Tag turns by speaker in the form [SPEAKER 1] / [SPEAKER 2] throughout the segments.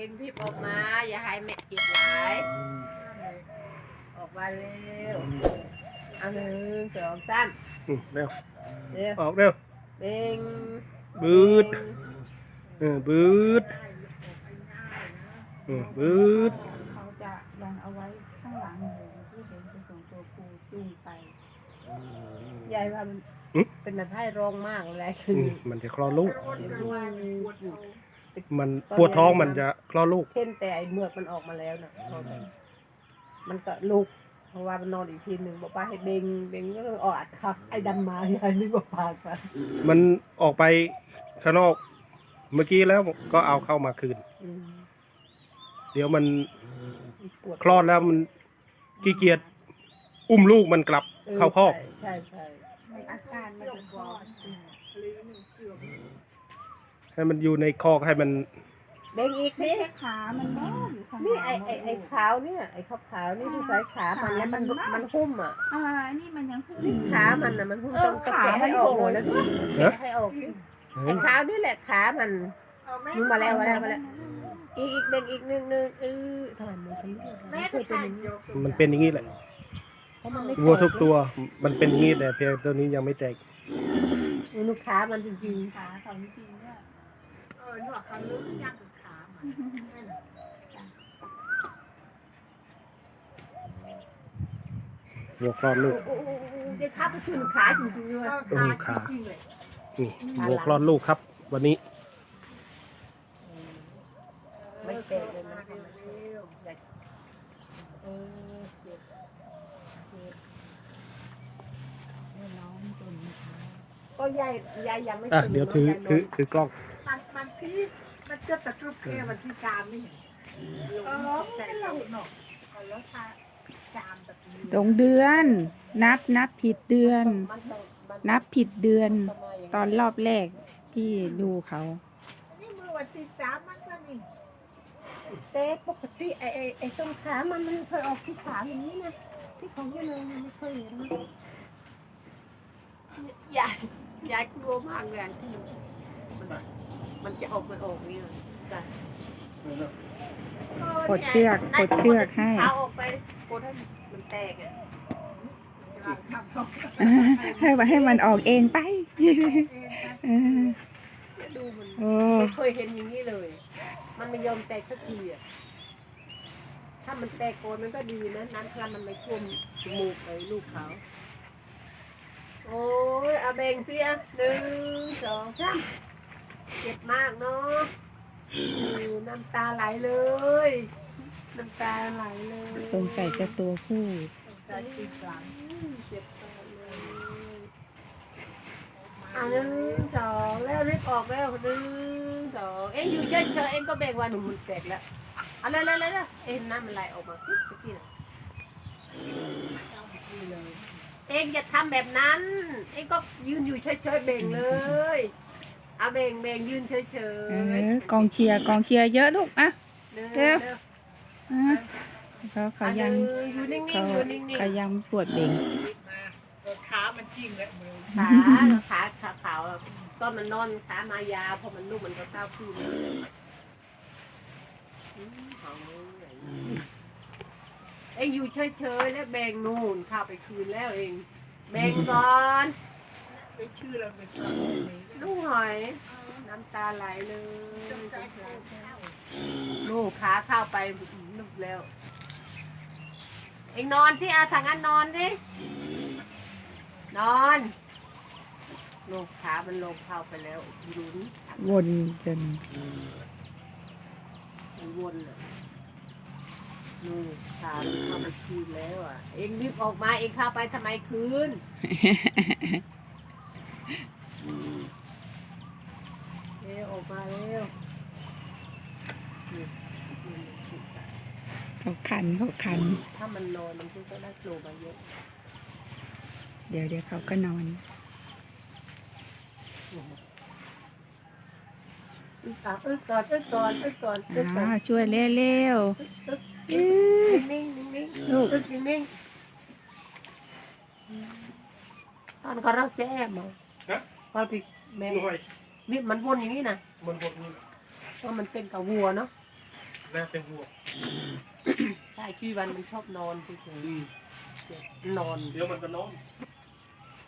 [SPEAKER 1] อ็นพี่ออกมา อย่าให้แม่กินหลายออกมาเร็วเอาหนึ่งสองสาม
[SPEAKER 2] อืมเร็ว
[SPEAKER 1] เร็ว
[SPEAKER 2] ออกเร็ว
[SPEAKER 1] เบ่ง
[SPEAKER 2] บืดเออบืดอืมบืด
[SPEAKER 3] เขาจะยังเอาไว้ข้างหลังเลยที่เห็นเป็นส่งตัวครูจูงไป
[SPEAKER 1] ยายว่ามันเป็นนันให้รองมากเลยคื
[SPEAKER 2] อื
[SPEAKER 1] อ
[SPEAKER 2] มมันจะคลอดลูก
[SPEAKER 1] ลูก
[SPEAKER 2] มันปวดท้องมันจะคลอดลูก
[SPEAKER 1] เพ่นแต่ไอ้เมือกมันออกมาแล้วนะมันก็ลูกเพราะว่ามันนอนอีกทีหนึ่งบอกว่าให้เบงเบงก็เลยออดครับ ไอ้ดำมายายนึกว่าปากกัน
[SPEAKER 2] มันออกไปข้างนอกเมื่อกี้แล้วก็เอาเข้ามาคืน
[SPEAKER 1] อืม
[SPEAKER 2] เดี๋ยวมัน
[SPEAKER 1] ปวด
[SPEAKER 2] คลอดแล้วมันขี้เกียจอุ้มลูกมันกลับเข้าคอก
[SPEAKER 1] ใช่ใช่
[SPEAKER 3] ในอาการมันจะคลอด
[SPEAKER 2] ให้มันอยู่ในคอกให้มัน
[SPEAKER 1] เบงอีก
[SPEAKER 3] ไม่
[SPEAKER 1] นี่
[SPEAKER 3] ใช่ขามันบ้าอยู่ข้างห
[SPEAKER 1] นี่
[SPEAKER 3] ลัง
[SPEAKER 1] ไอ้ไอ้ไอ้ขาวเนี่ยไอ้ขาวขาวๆนี่ที่สายขามันแล้วมันมันหุ้มอะ
[SPEAKER 3] อ่านี่มันยังพูด
[SPEAKER 1] นี่ขามันน่ะมันหุ้ม
[SPEAKER 3] เออ
[SPEAKER 1] ต้องต้องแกะ
[SPEAKER 3] ขามัน
[SPEAKER 1] ให้ออก
[SPEAKER 3] โผล่
[SPEAKER 1] หมดแล้ว
[SPEAKER 3] สิ
[SPEAKER 1] แกะให้ออกสิ
[SPEAKER 2] เฮ้
[SPEAKER 1] ไอ้
[SPEAKER 2] ย
[SPEAKER 1] ขาวนี่แหละขามัน มึงมาแล้วมาแล้วมาแล้ว อีกอีกเบงอีกนึงนึงเออทำไมมันเป็นแม่เคยเป็นอย่างนี้
[SPEAKER 2] มันเป็นอย่างนี้แหละ
[SPEAKER 1] เพราะมันไม่
[SPEAKER 2] วัวทุกตัวมันเป็นอย่างนี้แต่เพียงตัวนี้ยังไม่แตก
[SPEAKER 1] ลูกค้ามันจริง
[SPEAKER 3] ขาเขาจริงๆเนี่ย
[SPEAKER 4] เออหนวดเขาลึกยังขามันนั่นน่ะ
[SPEAKER 2] วัวคลอดลูก
[SPEAKER 1] ๆโอ้โหเดี๋ยวขาไปถึงขาจริงๆเลย
[SPEAKER 4] เออขา จริงๆเลย
[SPEAKER 2] นี่วัวคลอดลูกครับ วันนี้
[SPEAKER 1] ไม่แตกเลยนะ
[SPEAKER 4] เร็ว
[SPEAKER 1] เออเจ็บ
[SPEAKER 3] ให้น้องจนนะคะ
[SPEAKER 1] ก็ยายยายยังไม่
[SPEAKER 2] อะ
[SPEAKER 1] ตื่น
[SPEAKER 2] เดี๋ยวถือ
[SPEAKER 1] นะ
[SPEAKER 2] ถือถือกล้อง
[SPEAKER 4] มันมันที่มันจะตะกรุบแค่วันที่สามนี่เออใส่เราเนาะเอาแล้วทาสามแบบนี้
[SPEAKER 3] ตรงเดือน นับนับผิดเดือน
[SPEAKER 1] มันต้องมัน
[SPEAKER 3] นับผิดเดือน
[SPEAKER 1] ต้องมาอย่าง
[SPEAKER 3] ตอนรอบแรกที่ดูเขา
[SPEAKER 4] นี่มือวันที่สามมันก็นี่
[SPEAKER 1] แต่ปกติไอ้ไอ้ไอ้ตรงขามันมันเคยออกที่ขาอย่างนี้นะที่ของยายเลยมันไม่เคยเห็นนะยายยายกลัวมากเลยที่มัน มันจะออกไม่ออกเนี่ยจ้ะ
[SPEAKER 3] กดเชือกกดเชือกให้
[SPEAKER 1] ขาออกไปกดให้มันแตกอะ
[SPEAKER 3] ให้ว่าให้มันออกเองไปเออ
[SPEAKER 1] ดูมัน
[SPEAKER 3] โอ้
[SPEAKER 1] ไม่เคยเห็นอย่างนี้เลย มันไม่ยอมแตกสักทีอะ ถ้ามันแตกโกนมันก็ดีนะน้ำคลามันไม่ท่วมจมูกไอ้ลูกเขา โอ้ยเอาแบ่งเสียหนึ่งสองสาม เจ็บมากเนาะน้ำตาไหลเลย น้ำตาไหลเลย
[SPEAKER 3] สงสัยจะตัวผู้
[SPEAKER 4] ใส่ติดหลัง
[SPEAKER 1] เจ็บมากเลยอะหนึ่งสองแล้วรีบออกแล้วหนึ่งสองเอ็งอยู่เฉยเอ็งก็แบ่งวันหนูมันแตกแล้วเอะไรเลยเลยเอ็งน้ำมันไหลออกมาปุ๊บเมื่อกี้น่ะเอ็งอย่าทำแบบนั้น เอ็งก็ยืนอยู่เฉยๆเบ่งเลย เอาเบ่งเบ่งยืนเฉย
[SPEAKER 3] เอ
[SPEAKER 1] ๆ
[SPEAKER 3] อกองเชียร์กองเชียร์เยอะลูกอะ
[SPEAKER 1] เร็ว
[SPEAKER 3] เร็ว
[SPEAKER 1] เร็ว
[SPEAKER 3] อะเขาเขายัง
[SPEAKER 1] อะอยู่นิ่ง
[SPEAKER 3] เขา
[SPEAKER 1] ๆอยู่นิ่ง
[SPEAKER 3] เขายังปวดเบ่ง
[SPEAKER 4] มาเออขามันจริงเลยมือ
[SPEAKER 1] ๆขาขาขาขาวก็มันนอนขามายาวพอมันลูกมันก็ก้าวขึ้นอืมเอาเลยเอ็งอยู่เฉยๆแล้วแบ่งนู่นข้าไปคืนแล้วเองแบ่งก่อน
[SPEAKER 4] ไปชื่อเราไปลู
[SPEAKER 1] กหอย น้ำตาไหลเลยลูกขาเข้าไปลุกแล้ว เอ็งนอนที่อาทางนั้นนอนดินอน ลูกขามันลงเข้าไปแล้วยุน
[SPEAKER 3] วนจน
[SPEAKER 1] มันวนเลยลูกขาเข้าไปคืนแล้วอะ เอ็งรีบออกมาเอ็งเข้าไปทำไมคืน เร็วออกมาเร็วนี่นี่ฉีดไป
[SPEAKER 3] เขาคันเขาคัน
[SPEAKER 1] ถ้ามันนอนมันก็ได้โผล่มาเยอะ
[SPEAKER 3] เดี๋ยวเดี๋ยวเขาก็นอน
[SPEAKER 1] อึกอะอึกก่อนอึกก่อนอึกก่อนอึกก่อ
[SPEAKER 3] อ่านช่วยเร็ว
[SPEAKER 1] อึก
[SPEAKER 3] ๆอื้อ
[SPEAKER 1] นิ่งๆนิ่งๆ
[SPEAKER 3] ลูก
[SPEAKER 1] อึกนิ่งๆตอนเขาเราแจ้มา
[SPEAKER 2] ฮะ
[SPEAKER 1] พอพี่แม่
[SPEAKER 2] หน่วย
[SPEAKER 1] วิมันวนอย่างนี้นะ
[SPEAKER 2] มันบดนี่
[SPEAKER 1] ว่ามันเป็นกับวัวเนาะ
[SPEAKER 2] น่าเป็นห่วง
[SPEAKER 1] ใช่ชีวันมันชอบนอนเฉยๆนอน
[SPEAKER 2] เดี๋ยวมันก็นอน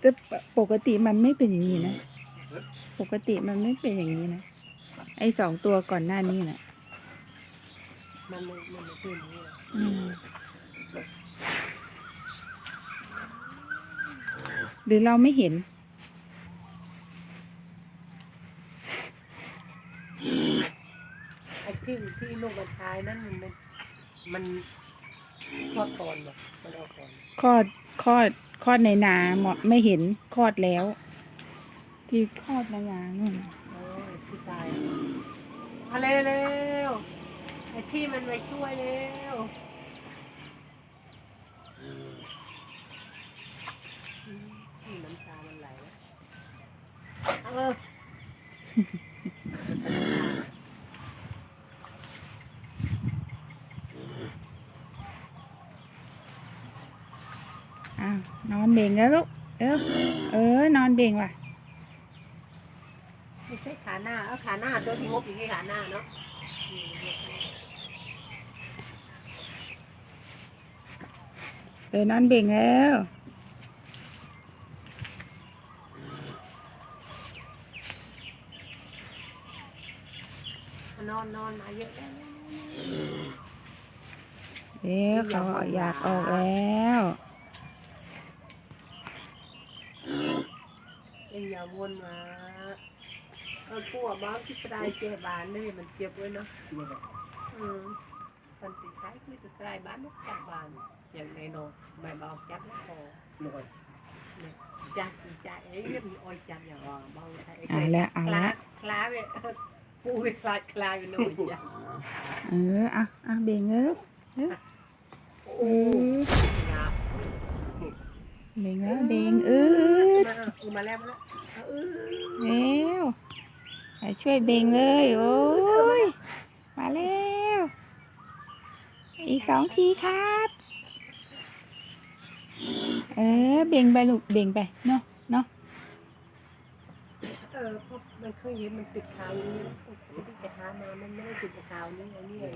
[SPEAKER 3] แต่ปกติมันไม่เป็นอย่างนี้นะ ปกติมันไม่เป็นอย่างนี้นะ ไอ้สองตัวก่อนหน้านี้นะ
[SPEAKER 1] มันไม่มันไม่เป็นอย่างนี้นะ
[SPEAKER 3] อืมหรือเราไม่เห็น
[SPEAKER 1] ไอ้ที่ที่ ลูกมันทายนั่นมันมันมันคลอดก่อนเหรอมันเอาก่อน
[SPEAKER 3] คลอดคลอดคลอดในนาหมอไม่เห็นคลอดแล้ว ที่คลอดในนานู่นน่ะ
[SPEAKER 1] โอ้ยที่ตายมาเร็วเร็วไอ้ที่มันมาช่วยเร็วอืมน้ำตามันไหลแล้วเออ
[SPEAKER 3] อ้าวนอน เบ่งแล้วลูกเออเออนอนเบ่งว่ะ
[SPEAKER 1] ไม่ใช่ขาหน้าเอาขาหน้าตัวที่งบอย่างนี้ขาหน้าเนาะ
[SPEAKER 3] เออนอนเบ่งแล้ว
[SPEAKER 1] นอนนอนมาเยอะแล้ว
[SPEAKER 3] เอ๊ะเขาอยากออกแล้ว
[SPEAKER 1] យ៉ាវុនមកអត់គួរបងទីស្រ័យចេះបានទេមិនជិបអុយនោះអឺប៉ុន្តែឆៃគឺទៅស្រ័យបានចាប់បានយ៉ាងណែនោះម៉ែបងចាប់នោះក៏នោះចាស់ចាស់អីវាមិនអុយចាស់យ៉ាងបងថាអីខ្លាខ្លាវាពូវាខ្លាចខ្លា
[SPEAKER 2] វានោះចាស់
[SPEAKER 1] អឺអះអះបេងើអូ เบ่งเอา
[SPEAKER 3] แล้วเอ
[SPEAKER 1] เบ่
[SPEAKER 3] งเออ
[SPEAKER 1] มาอามาแล้วมาแล้วเออ
[SPEAKER 3] เร็วไปช่วยเบ่งเลยโอ้ยมาแล้วอีกสองทีครับ เออเบ่งไปลูกเบ่งไปเนาะเนาะ
[SPEAKER 1] เออเพราะมันเคยเห็นมันติดขาวอย่างนี้ปกติจะหามามันไม่ได้ติดขาวนี้อันนี้เลย